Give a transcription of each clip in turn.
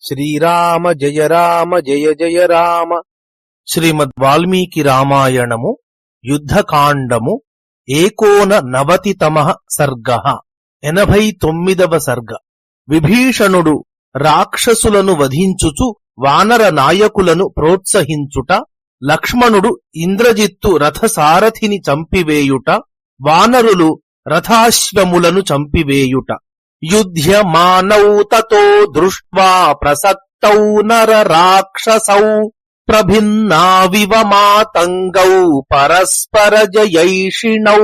శ్రీరామ జయ రామ జయ జయ రామ. శ్రీమద్ వాల్మీకి రామాయణము యుద్ధకాండము ఏకోన నవతితమ సర్గ. ఎనభై తొమ్మిదవ సర్గ. విభీషణుడు రాక్షసులను వధించుచు వానర నాయకులను ప్రోత్సహించుట లక్ష్మణుడు ఇంద్రజిత్తు రథసారథిని చంపివేయుట వానరులు రథాశ్వములను చంపివేయుట. యుధ్యమానౌ తతో దృష్ట్వా ప్రసక్తౌ నర రాక్షసౌ ప్రభిన్నావివ మాతంగౌ పరస్పర జయైషిణౌ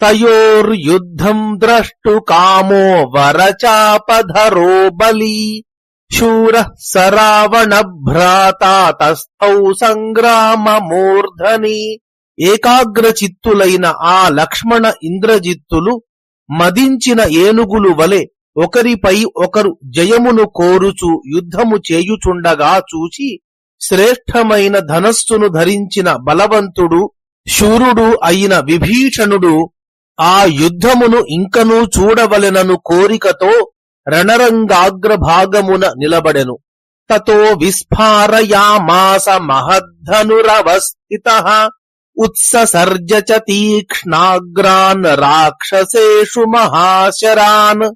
తయోర్యుద్ధం ద్రష్టు కామో వరచాపధరో బలి శూర సరావణ భ్రాతా తస్థౌ సంగ్రామమూర్ధని ఏకాగ్రచిత్తులైన ఆ లక్ష్మణ ఇంద్రజిత్తులు మదించిన ఏనుగులు వలె ఒకరిపై ఒకరు జయమును కోరుచు యుద్ధము చేయుచుండగా చూచి శ్రేష్టమైన ధనస్సును ధరించిన బలవంతుడు శూరుడు అయిన విభీషణుడు ఆ యుద్ధమును ఇంకనూ చూడవలెనను కోరికతో రణరంగాగ్రభాగమున నిలబడెను. తతో విస్ఫారయామాస మహద్ధనురవస్థిత ఉత్ససర్జ చ తీక్ష్ణాగ్రాన్ రాక్షసేషు మహాశరాన్.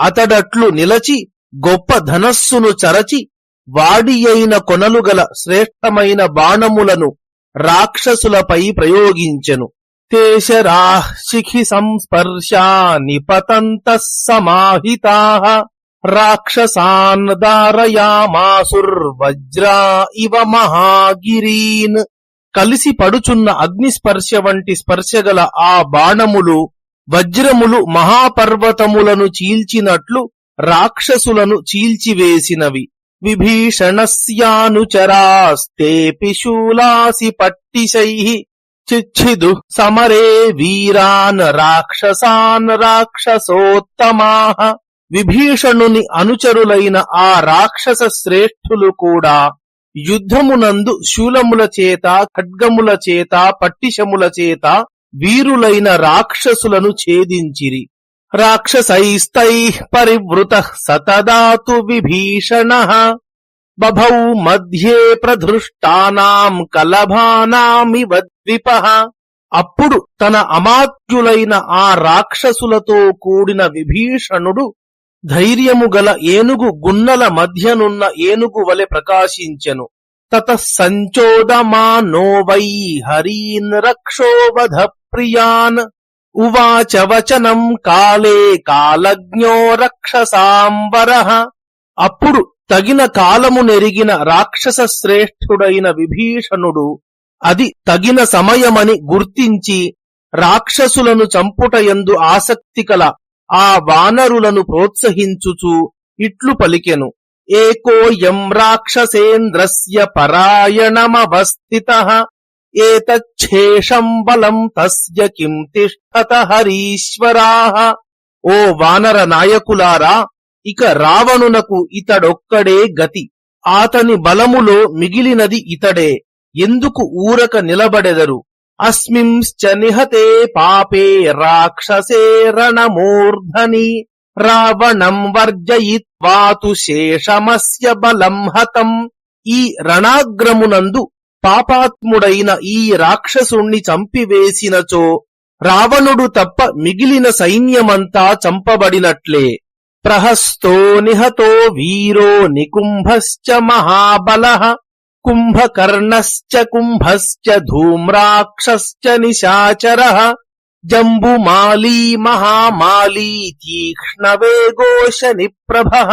అతడట్లు నిలచి గొప్ప ధనస్సును చరచి వాడి అయిన కొనలు గల శ్రేష్టమైన బాణములను రాక్షసులపై ప్రయోగించెను. తేశరాః శిఖి సంస్పర్శా నిపతంత సమాహితా. రాక్షసాన్ దారయామాసుర్వజ్రా ఇవ మహాగిరీన్. కలిసి పడుచున్న అగ్నిస్పర్శ వంటి స్పర్శగల ఆ బాణములు వజ్రములు మహాపర్వతములను చీల్చినట్లు రాక్షసులను చీల్చివేసినవి. విభీషణస్యానుచరాస్తే పిశూలాసి పట్టిశై చిచ్చిదు సమరే వీరాన్ రాక్షసాన్ రాక్షసోత్తమా. విభీషణుని అనుచరులైన ఆ రాక్షస శ్రేష్ఠులు కూడా యుద్ధమునందు శూలముల చేత ఖడ్గముల చేత పట్టిశముల చేత వీరులైన రాక్షసులను ఛేదించిరి. రాక్షసైస్తై పరివృత సతదాతు విభీషణ. బభౌ మధ్యే ప్రధృష్టానాం కలభానామివ ద్విప. అప్పుడు తన అమాత్యులైన ఆ రాక్షసులతో కూడిన విభీషణుడు ధైర్యము గల ఏనుగు గున్నల మధ్యనున్న ఏనుగు వలె ప్రకాశించెను. తత సంచోదమానో వై హరీన్ రక్షోవధ ప్రియాన్. ఉవాచ వచనం కాలే కాలజ్ఞో రక్షసాంబర అప్పుడు తగిన కాలము నెరిగిన రాక్షస శ్రేష్ఠుడైన విభీషణుడు అది తగిన సమయమని గుర్తించి రాక్షసులను చంపుటయందు ఆసక్తి కల ఆ వానరులను ప్రోత్సహించుచు ఇట్లు పలికెను. ఏకోయం రాక్షసేంద్రస్య పరాయణమవస్థిత. ఏతచ్ఛేషం బలం తస్య కిం తిష్టత హరీశ్వరా. ఓ వానర నాయకులారా ఇక రావణునకు ఇతడొక్కడే గతి. ఆతని బలములో మిగిలినది ఇతడే. ఎందుకు ఊరక నిలబడెదరు? అస్మింశ్చ నిహతే పాపే రాక్షసే రణమూర్ధని రావణం వర్జయిత్వాతు శేషమస్య బలం హతం ఈ రణాగ్రమునందు పాపాత్ముడైన ఈ రాక్షసుణ్ణి చంపివేసినచో రావణుడు తప్ప మిగిలిన సైన్యమంతా చంపబడినట్లే. ప్రహస్తో నిహతో వీరో నికుంభశ్చ మహాబలః। కుంభకర్ణశ్చ కుంభశ్చ ధూమ్రాక్షశ్చ నిశాచరः జంబుమాలీ మహామాలీ తీక్ష్ణవేగోశ నిప్రభः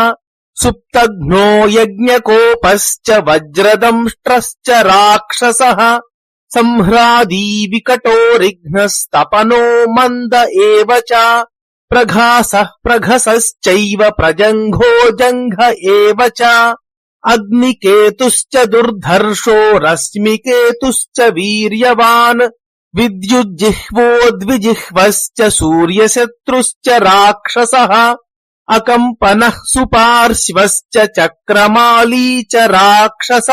సుప్తఘ్నో యజ్ఞకోపశ్చ వజ్రదంష్ట్రశ్చ రాక్షస సంహ్రాదీ వికటో రిఘ్నస్తపనో మంద ఏవ చ ప్రఘాసః ప్రఘసశ్చైవ ప్రజంఘో జంఘ ఏవ చ అగ్నికేతుశ్చ దుర్ధర్షో రశ్మికేతుశ్చ వీర్యవాన్ విద్యుజ్జిహ్వో ద్విజిహ్వశ్చ సూర్యశత్రుశ్చ రాక్షస అకంపన సుపార్శ్వశ్చ చక్రమాళీ చ రాక్షస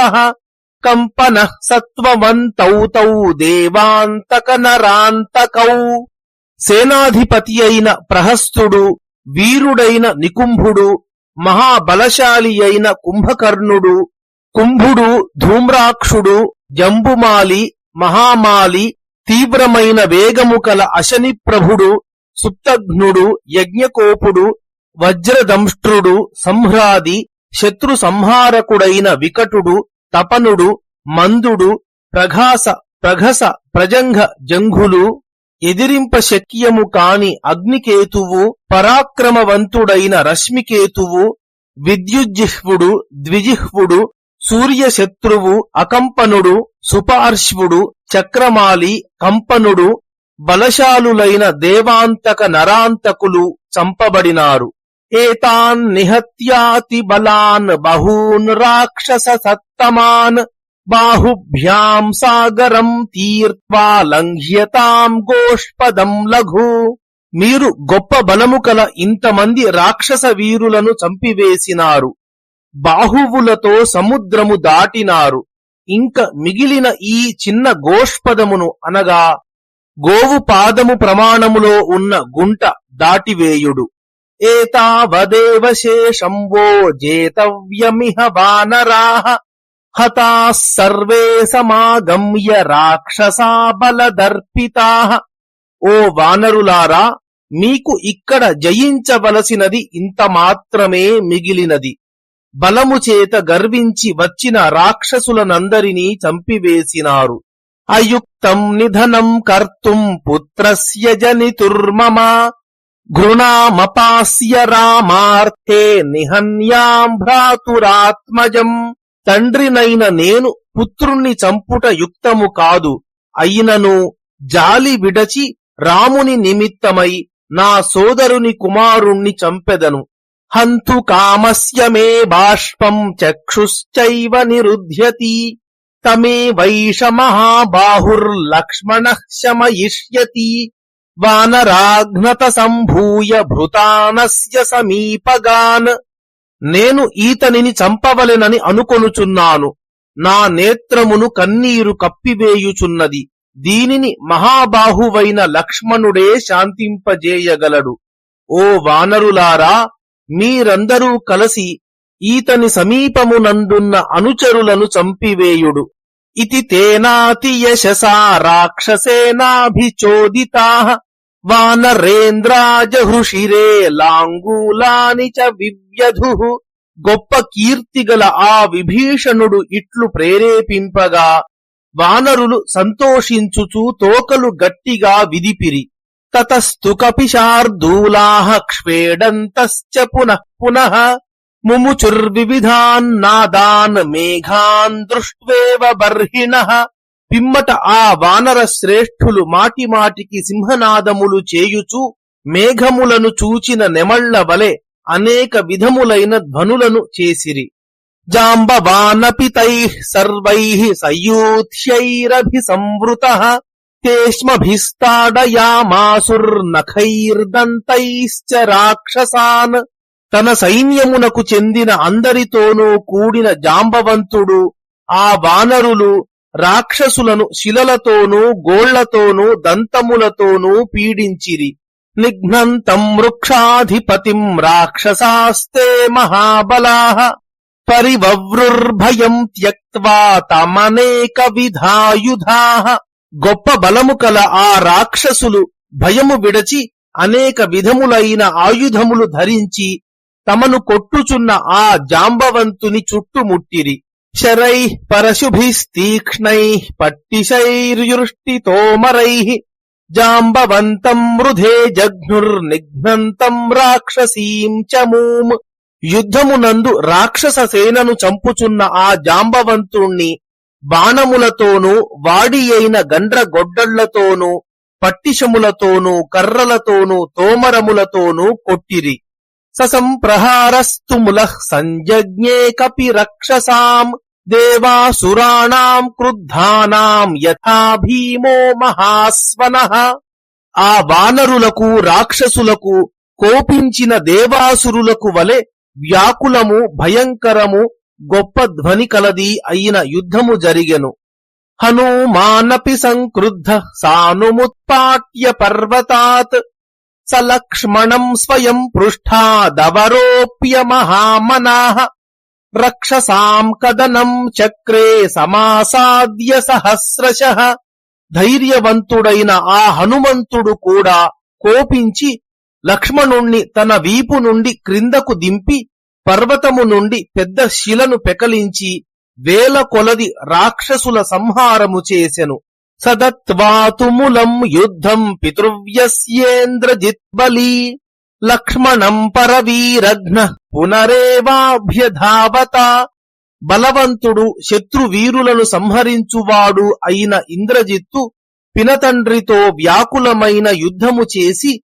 కంపన సత్వవంతౌతౌ దేవాంతక నరాంతకౌ సేనాధిపతి అయిన ప్రహస్తుడు వీరుడైన నికుంభుడు మహాబలశాలి అయిన కుంభకర్ణుడు కుంభుడు ధూమ్రాక్షుడు జంబుమాలి మహామాలి తీవ్రమైన వేగము కల అశని ప్రభుడు సుప్తఘ్నుడు యజ్ఞకోపుడు వజ్రదంష్ట్రుడు సంహ్రాది శత్రు సంహారకుడైన వికటుడు తపనుడు మందుడు ప్రఘాస ప్రఘస ప్రజంఘ జంఘులు ఎదిరింప శక్యము కాని అగ్నికేతువు పరాక్రమవంతుడైన రశ్మికేతువు విద్యుజ్జిహ్వుడు ద్విజిహ్వుడు సూర్యశత్రువు అకంపనుడు సుపార్శ్వుడు చక్రమాలి కంపనుడు బలశాలులైన దేవాంతక నరాంతకులు చంపబడినారు. ఏతాన్ నిహత్యాతి బలాన్ బహూన్ రాక్షస సత్తమాన్ బాహుభ్యాం సాగరం తీర్త్వా లంఘ్యతాం గోష్పదం లఘు మీరు గొప్ప బలము కల ఇంతమంది రాక్షస వీరులను చంపివేసినారు. బాహువులతో సముద్రము దాటినారు. ఇంక మిగిలిన ఈ చిన్న గోష్పదమును అనగా గోవు పాదము ప్రమాణములో ఉన్న గుంట దాటివేయుడు. ఏతావదేవ శేషంవో జేతవ్యమిహ వానరాహ హతా సర్వే సమాగమ్య రాక్షసా బలదర్పితా ఓ వానరులారా మీకు ఇక్కడ జయించవలసినది ఇంత మాత్రమే మిగిలినది. బలము చేత గర్వించి వచ్చిన రాక్షసులనందరినీ చంపివేసినారు. అయుక్తం నిధనం కర్తుం పుత్రస్య జనితుర్మమ ఘృణామపాస్య రామార్థే నిహన్యాం భ్రాతురాత్మజం. తండ్రినైన నేను పుత్రుణ్ణి చంపుట యుక్తము కాదు. అయినను జాలి విడచి రాముని నిమిత్తమై నా సోదరుని కుమారుణ్ణి చంపెదను. హంతు కామస్య మే బాష్పం చక్షుశ్చైవ నిరుధ్యతి. తమే వైష మహాబాహుర్లక్ష్మణ శమయిష్యతి. వానరాఘ్నత సంభూయ భృతానస్య సమీపగాన్. నేను ఈతనిని చంపవలెనని అనుకొనుచున్నాను. నా నేత్రమును కన్నీరు కప్పివేయుచున్నది. దీనిని మహాబాహువైన లక్ష్మణుడే శాంతింపజేయగలడు. ఓ వానరులారా మీరందరూ కలసి ఈతని సమీపమునందున్న అనుచరులను చంపివేయుడు. ఇతి తేనాతి యశసా రాక్షసేనాభిచోదితా. వానరేంద్రాజహృషిరే లాంగూలాని చ వివ్యధు. గొప్ప కీర్తిగల ఆ విభీషణుడు ఇట్లు ప్రేరేపింపగా వానరులు సంతోషించుచు తోకలు గట్టిగా విదిపిరి. తతస్తు కపిశార్దూలాహ క్ష్వేడంతశ్చ పునః పునః. ముముచుర్వివిధాన్నాదాన్ మేఘాన్ దృష్వేవ బర్హిణః. పిమ్మట ఆ వానర శ్రేష్ఠులు మాటిమాటికి సింహనాదములు చేయుచు మేఘములను చూచిన నెమళ్ళ వలె అనేక విధములైన ధ్వనులను చేసిరి. జాంబవానపితై సర్వై సయూథ్యైరభి సంవృత తేష్మభిస్తాడయామాసుర్నఖైర్దంతైశ్చ రాక్షసాన్. తన సైన్యమునకు చెందిన అందరితోనూ కూడిన జాంబవంతుడు ఆ వానరులు రాక్షసులను శిలలతోనూ గోళ్ళతోనూ దంతములతోనూ పీడించిరి. నిఘ్నంతం వృక్షాధిపతిం రాక్షసాస్తే మహాబలా. పరివవృర్భయం త్యక్వా తమనేక గొప్ప బలము కల ఆ రాక్షసులు భయము విడచి అనేక విధములైన ఆయుధములు ధరించి తమను కొట్టుచున్న ఆ జాంబవంతుని చుట్టుముట్టిరి. శరై పరశుభిస్తీక్ష్ణై పట్టిశైర్యుష్టితోమరై జాంబవంతం మృధే జఘ్నుర్నిఘ్నంతం రాక్షసీం చమూం యుద్ధమునందు రాక్షస సేనను చంపుచున్న ఆ జాంబవంతుణ్ణి బాణములతోనూ వాడి అయిన గండ్రగొడ్డళ్ళతోనూ పట్టిశములతోనూ కర్రలతోనూ తోమరములతోనూ కొట్టిరి ససంప్రహారస్తు ములః సంజజ్ఞే కపి రక్షసాం దేవాసురాణాం క్రుద్ధానాం యథా భీమో మహాస్వనః ఆ వానరులకు రాక్షసులకు కోపించిన దేవాసురులకు వలె వ్యాకులము భయంకరము గొప్ప ధ్వని కలది అయిన యుద్ధము జరిగెను హనుమానపి సంక్రుద్ధ సానుముత్పాట్య పర్వతాత్ సలక్ష్మణం స్వయం పృష్ఠాదవరోప్య మహామనాహ రక్షసాం కదనం చక్రే సమాసాద్య సహస్రశః ధైర్యవంతుడైన ఆ హనుమంతుడు కూడా కోపించి లక్ష్మణుణ్ణి తన వీపు నుండి క్రిందకు దింపి పర్వతము నుండి పెద్ద శిలను పెకలించి వేల కొలది రాక్షసుల సంహారము చేసెను. సదత్వాతుములం యుద్ధం పితృవ్యస్యేంద్రజిత్బలీ. లక్ష్మణం పరవీరఘ్న పునరేవాభ్యధావత. బలవంతుడు శత్రువీరులను సంహరించువాడు అయిన ఇంద్రజిత్తు పినతండ్రితో వ్యాకులమైన యుద్ధము చేసి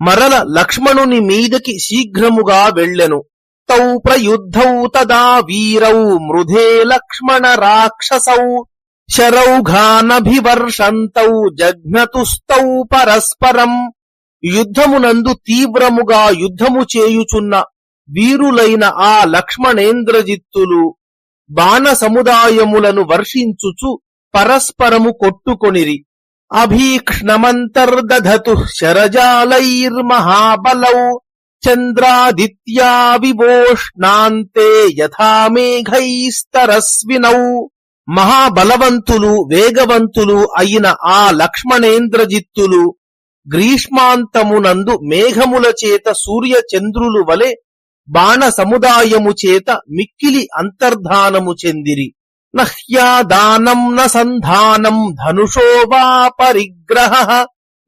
మరల లక్ష్మణుని మీదకి శీఘ్రముగా వెళ్ళెను. తౌ ప్రయుద్ధౌ తదా వీరౌ మృధే లక్ష్మణ రాక్షసౌ శరౌఘానభివర్షంతౌ జఘ్నతుస్తౌ పరస్పరం. యుద్ధమునందు తీవ్రముగా యుద్ధము చేయుచున్న వీరులైన ఆ లక్ష్మణేంద్రజిత్తులు బాణ సముదాయములను వర్షించుచు పరస్పరము కొట్టుకొనిరి. అభీక్ష్ణమంతర్దధతు శరజాలైర్మహాబలౌ చంద్రాదిత్యా వివోష్ణాంతే యథామేఘైస్తరస్వినౌ. మహాబలవంతులు వేగవంతులు అయిన ఆ లక్ష్మణేంద్రజిత్తులు గ్రీష్మాంతమునందు మేఘముల చేత సూర్య చంద్రులు వలె బాణ సముదాయము చేత మిక్కిలి అంతర్ధానము చెందిరి. నహ్యాదానం న సంధానం ధనుషో వా పరిగ్రహ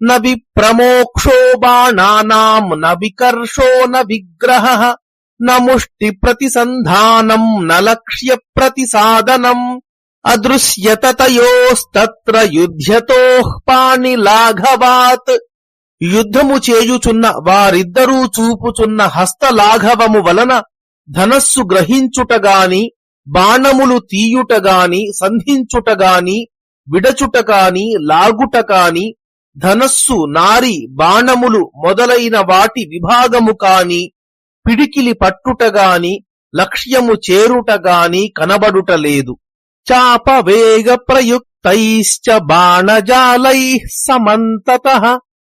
న విప్రమోక్షో బాణానాం న వికర్షో న విగ్రహ న ముష్టి ప్రతిసంధానం న లక్ష్య ప్రతిసాదనం అదృశ్యతయోస్తత్ర యుధ్యతోః పాణిలాఘవాత్ యుద్ధము చేయుచున్న వారిద్దరూ చూపుచున్న హస్తలాఘవము వలన ధనస్సు గ్రహించుటగాని బాణములు తీయుటగాని సంధించుటగాని విడచుటగాని లాగుటకాని ధనస్సు నారి బాణములు మొదలైన వాటి విభాగము కాని పిడికిలి పట్టుటగాని లక్ష్యము చేరుటగాని కనబడుటలేదు. చాప వేగ ప్రయుక్తైశ్చ బాణజాలై సమంతత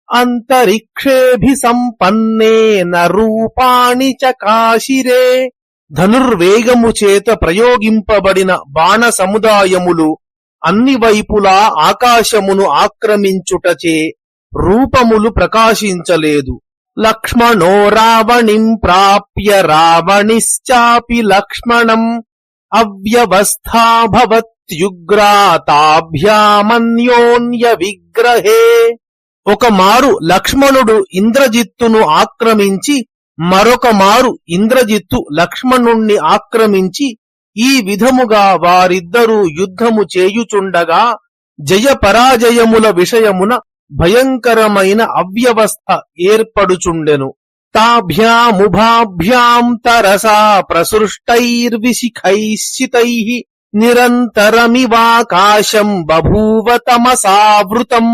అంతరిక్షేభి సంపన్నేన రూపాణి చ కాశిరే. ధనుర్వేగము చేత ప్రయోగింపబడిన బాణ సముదాయములు అన్ని వైపులా ఆకాశమును ఆక్రమించుటచే రూపములు ప్రకాశించలేదు. లక్ష్మణో రావణిం ప్రాప్య రావణిశ్చాపి లక్ష్మణం అవ్యవస్థాభవత్యుగ్రాతాభ్యామన్యోన్య విగ్రహే ఒక మారు లక్ష్మణుడు ఇంద్రజిత్తును ఆక్రమించి మరొక మారు ఇంద్రజిత్తు లక్ష్మణుణ్ణి ఆక్రమించి ఈ విధముగా వారిద్దరూ యుద్ధము చేయుచుండగా జయ పరాజయముల విషయమున భయంకరమైన అవ్యవస్థ ఏర్పడుచుండెను. తాభ్యాముభాభ్యాం తరసా ప్రసృష్టైర్విశిఖైశ్చితై నిరంతరమివాకాశం బభూవ తమసావృతం.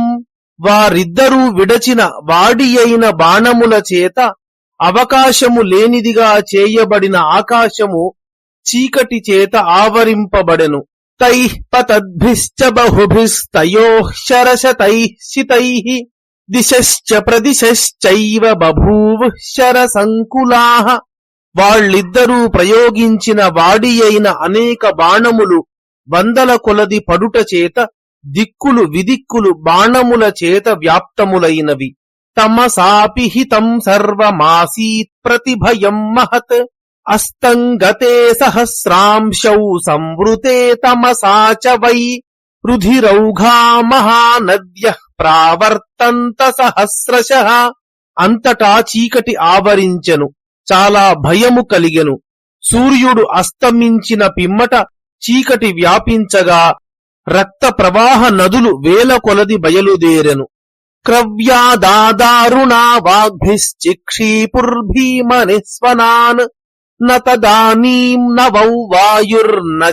వారిద్దరూ విడచిన వాడి అయిన బాణముల చేత అవకాశము లేనిదిగా చేయబడిన ఆకాశము చీకటి చేత ఆవరింపబడెను. తైః పతద్భిశ్చ బహుభిస్తయోః శరశతైః శితైః దిశశ్చ ప్రదిశశ్చైవ బభూవుః శరసంకులాః. వాళ్ళిద్దరూ ప్రయోగించిన వాడి అయిన అనేక బాణములు వందల కొలది పడుట చేత దిక్కులు విదిక్కులు బాణముల చేత వ్యాప్తములైనవి. తమసాపిహితం సర్వమాసీత్ ప్రతిభయం మహత్. అస్తంగతే సహస్రాంశౌ సంవృతే తమసా చ వై. రుధిరౌఘా మహానద్య ప్రావర్తంత సహస్రశ. అంతటా చీకటి ఆవరించెను చాలా భయము కలిగెను. సూర్యుడు అస్తమించిన పిమ్మట చీకటి వ్యాపించగా రక్త ప్రవాహ నదులు వేల కొలది బయలుదేరెను. క్రవ్యాదాదారుణా వాగ్భిశ్చిక్షీపుర్భీమనిస్వనాన్. నిస్వనాన్ న తదానీం నవౌ వాయుర్న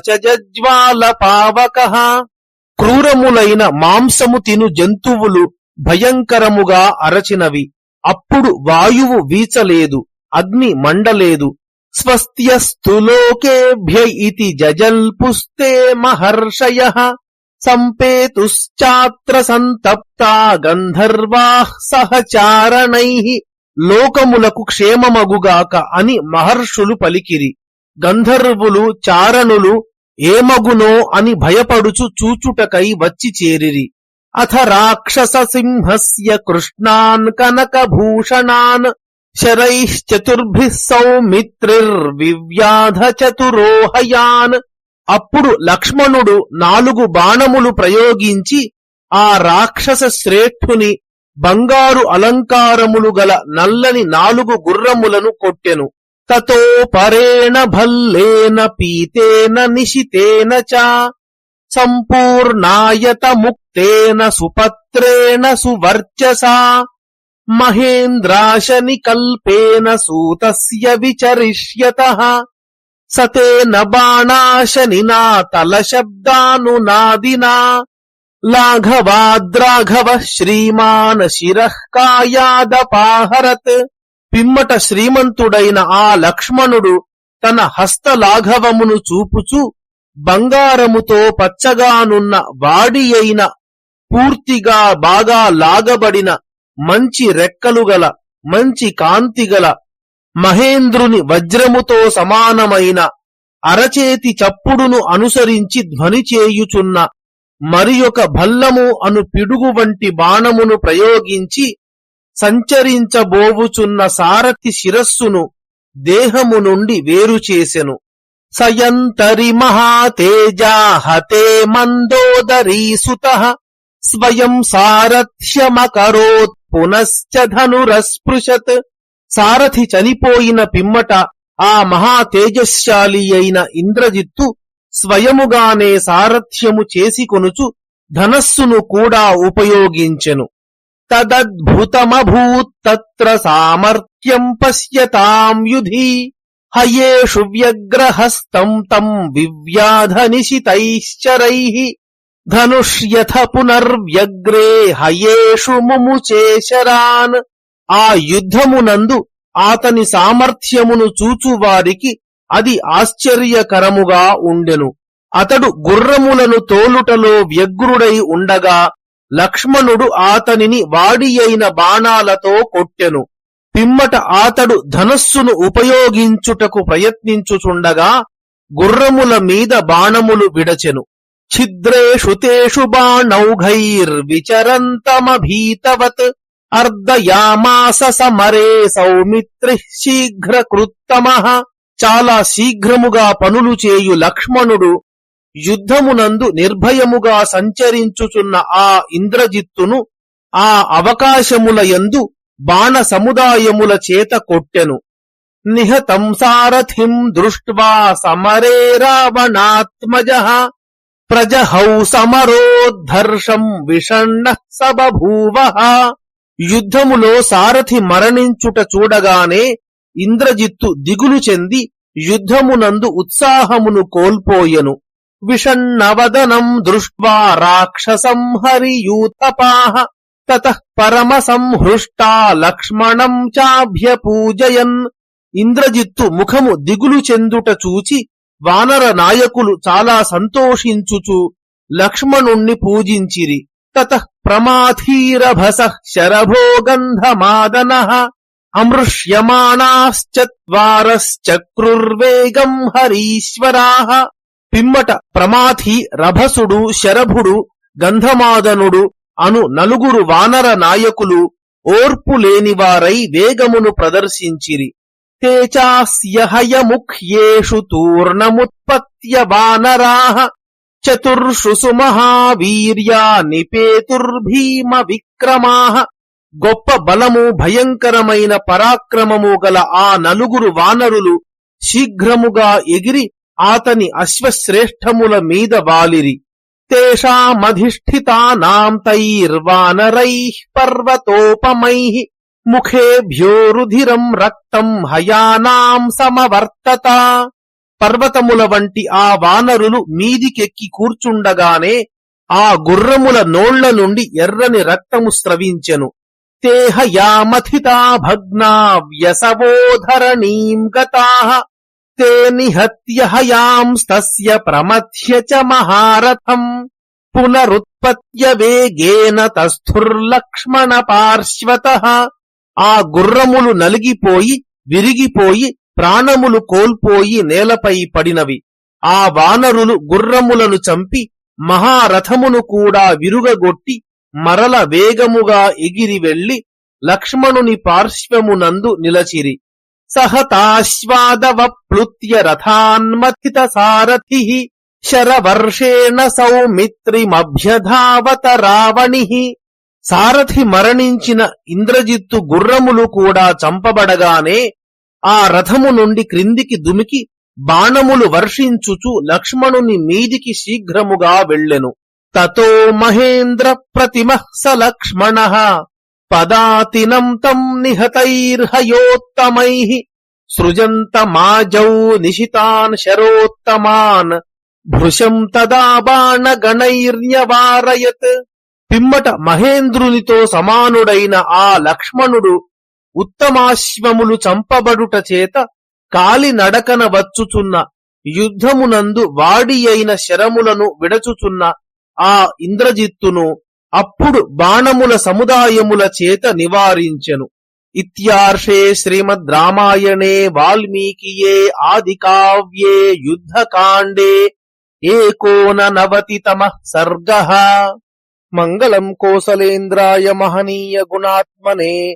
క్రూరములైన మాంసము తిను జంతువులు భయంకరముగా అరచినవి. అప్పుడు వాయువు వీచలేదు అగ్ని మండలేదు. స్వస్త్యస్తులోకేభ్య ఇతి జజల్పుస్తే మహర్షయ. సంపేతుశ్చాత్ర సంతప్తా గంధర్వాః సహచారణై లోకములకు క్షేమమగుగాక అని మహర్షులు పలికిరి. గంధర్వులు చారణులు ఏమగునో అని భయపడుచు చూచుటకై వచ్చి చేరిరి. అథ రాక్షస సింహస్య కృష్ణాన్ కనకభూషణాన్ శరైశ్చతుర్భిః సౌమిత్రిర్వివ్యాధ చతురోహయాన్ అప్పుడు లక్ష్మణుడు నాలుగు బాణములు ప్రయోగించి ఆ రాక్షస శ్రేష్ఠుని బంగారు అలంకారములు గల నల్లని నాలుగు గుర్రములను కొట్టెను. తతో పరేణ భల్లేన పీతేన నిశితేన చ సంపూర్ణాయత ముక్తేన సుపత్రేణ సువర్చసా మహేంద్రాశని కల్పేన సూతస్య విచరిష్యత సతేన బాణాశనినా తల శబ్దానునాదినా లాఘవాద్రాఘవ శ్రీమాన్ శిరః కాయాదపాహరత్ పిమ్మట శ్రీమంతుడైన ఆ లక్ష్మణుడు తన హస్తలాఘవమును చూపుచు బంగారముతో పచ్చగానున్న వాడి అయిన పూర్తిగా బాగా లాగబడిన మంచి రెక్కలు గల మంచి కాంతిగల మహేంద్రుని వజ్రముతో సమానమైన అరచేతి చప్పుడును అనుసరించి ధ్వని చేయుచున్న మరి ఒక భల్లము అను పిడుగు వంటి బాణమును ప్రయోగించి సంచరించబోవుచున్న సారథి శిరస్సును దేహము నుండి వేరు చేసెను. సయంతరి మహాతేజా హతే మందోదరీసుత స్వయం సారథ్యమకరోత్ పునశ్చ ధనురస్పృశత్ సారథి చనిపోయిన పిమ్మట ఆ మహా తేజశాలి అయిన ఇంద్రజిత్తు స్వయముగానే సారథ్యము చేసికొనుచు ధనస్సును కూడా ఉపయోగించెను. తదద్భుతమభూత్తత్ర సామర్థ్యం పశ్యతాం యుధి హయేషు వ్యగ్రహస్తం తం వివ్యాధ నిశితైశ్చరై ధనుష్యథ పునర్వ్యగ్రే హయేషు ముముచేశరాన్. ఆ యుద్ధమునందు ఆతని సామర్థ్యమును చూచువారికి అది ఆశ్చర్యకరముగా ఉండెను. అతడు గుర్రములను తోలుటలో వ్యగ్రుడై ఉండగా లక్ష్మణుడు ఆతనిని వాడియైన బాణాలతో కొట్టెను. పిమ్మట ఆతడు ధనస్సును ఉపయోగించుటకు ప్రయత్నించుచుండగా గుర్రముల మీద బాణములు విడచెను. ఛిద్రేషు తేషు బాణౌఘైర్విచరంతమభీతవత్ అర్ధయామాస సమరే సౌమిత్రి శీఘ్రకృత్తమ. చాలా శీఘ్రముగా పనులు చేయు లక్ష్మణుడు యుద్ధమునందు నిర్భయముగా సంచరించుచున్న ఆ ఇంద్రజిత్తును ఆ అవకాశముల యందు బాణ సముదాయముల చేత కొట్టెను. నిహతం సారథిం దృష్ట్వా సమరే రావణాత్మజ. ప్రజహౌ సమరోద్ధర్షం విషణ్ణ సబభూవ. యుద్ధములో సారథి మరణించుట చూడగానే ఇంద్రజిత్తు దిగులు చెంది యుద్ధమునందు ఉత్సాహమును కోల్పోయెను. విషణ్ణవదనం దృష్ట్వా రాక్షసం హరియూతపాహ తత పరమ సంహృష్టా లక్ష్మణం చాభ్యపూజయన్. ఇంద్రజిత్తు ముఖము దిగులు చెందుట చూచి వానర నాయకులు చాలా సంతోషించుచు లక్ష్మణుణ్ణి పూజించిరి. తత ప్రమాథీరభస శరభో గంధమాదన అమృష్యమాణాశ్చత్వారశ్చక్రుర్వేగం హరీశ్వరా పిమ్మట ప్రమాథి రభసుడు శరభుడు గంధమాదనుడు అను నలుగురు వానర నాయకులు ఓర్పు లేనివారై వేగమును ప్రదర్శించిరి తే చాస్యహయముఖ్యేషు తూర్ణముత్పత్య వానరాః చతుర్షు సుమహావీర్యా నిపేతుర్భీమ విక్రమాః గొప్ప బలము భయంకరమైన పరాక్రమము గల ఆ నలుగురు వానరులు శీఘ్రముగా ఎగిరి ఆతని అశ్వశ్రేష్టముల మీద వాలిరి తేషామధిష్ఠితానాం తైర్వానరైః ముఖేభ్యోరుధిరం రక్తం హయానాం సమవర్తత పర్వతముల వంటి ఆ వానరులు మీదికెక్కి కూర్చుండగానే ఆ గుర్రముల నోళ్ళ నుండి ఎర్రని రక్తము స్రవించెను. తేహయామథితా భగ్నా వ్యసవోధరణీం గతాః. తే నిహత్య ప్రమథ్య చ మహారథం. పునరుత్పత్య వేగేన తస్థుర్లక్ష్మణ పార్శ్వత. ఆ గుర్రములు నలిగిపోయి విరిగిపోయి ప్రాణములు కోల్పోయి నేలపై పడినవి. ఆ వానరులు గుర్రములను చంపి మహారథమును కూడా విరుగగొట్టి మరల వేగముగా ఎగిరి వెళ్ళి లక్ష్మణుని పార్శ్వమునందు నిలచిరి. సహతాశ్వాదవప్లుత్య రథాన్మథిత సారథి శరవర్షేణ సౌమిత్రిమభ్యధావత రావణి సారథి మరణించిన ఇంద్రజిత్తు గుర్రములు కూడా చంపబడగానే ఆ రథము నుండి క్రిందికి దుమికి బాణములు వర్షించుచు లక్ష్మణుని మీదికి శీఘ్రముగా వెళ్ళెను. తతో మహేంద్ర ప్రతిమ స లక్ష్మణ. పదాతినం తం నిహతైర్హయోత్తమై సృజంతమాజౌ నిశితాన్ శరోత్తమాన్. భృశం తదా బాణగణైర్యవారయత్. పిమ్మట మహేంద్రునితో సమానుడైన ఆ లక్ష్మణుడు ఉత్తమాశ్వములు చంపబడుట చేత కాలి నడకన వచ్చుచున్న యుద్ధమునందు వాడి అయిన శరములను విడచుచున్న ఆ ఇంద్రజిత్తును అప్పుడు బాణముల సముదాయముల చేత నివారించెను. ఇత్యార్షే శ్రీమద్ రామాయణే వాల్మీకియే ఆది కావ్యే యుద్ధకాండే. ఏకోననవతితమ సర్గ. మంగళం కోసలేంద్రాయ మహనీయ గుణాత్మనే.